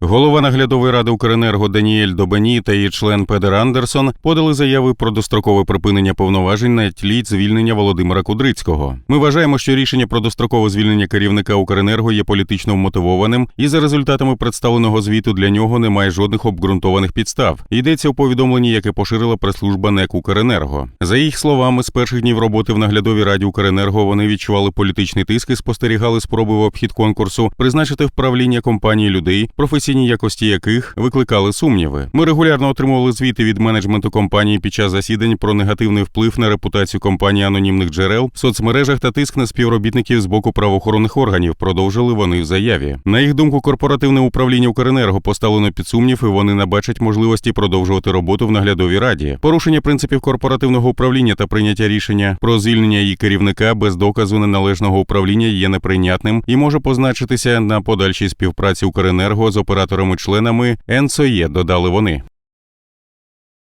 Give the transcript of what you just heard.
Голова наглядової ради Укренерго Даніель Добані та її член Педер Андерсон подали заяви про дострокове припинення повноважень на тлі звільнення Володимира Кудрицького. Ми вважаємо, що рішення про дострокове звільнення керівника Укренерго є політично вмотивованим, і за результатами представленого звіту для нього немає жодних обґрунтованих підстав. Йдеться у повідомленні, яке поширила прес-служба НЕК Укренерго. За їх словами, з перших днів роботи в наглядовій раді Укренерго вони відчували політичний тиск і спостерігали спроби в обхід конкурсу призначити в правління компанії людей, професійні якості яких викликали сумніви. Ми регулярно отримували звіти від менеджменту компанії під час засідань про негативний вплив на репутацію компанії анонімних джерел в соцмережах та тиск на співробітників з боку правоохоронних органів. Продовжили вони в заяві. На їх думку, корпоративне управління Укренерго поставлено під сумнів, і вони не бачать можливості продовжувати роботу в наглядовій раді. Порушення принципів корпоративного управління та прийняття рішення про звільнення її керівника без доказу неналежного управління є неприйнятним і може позначитися на подальшій співпраці Укренерго з операторами-членами НСОЄ, додали вони.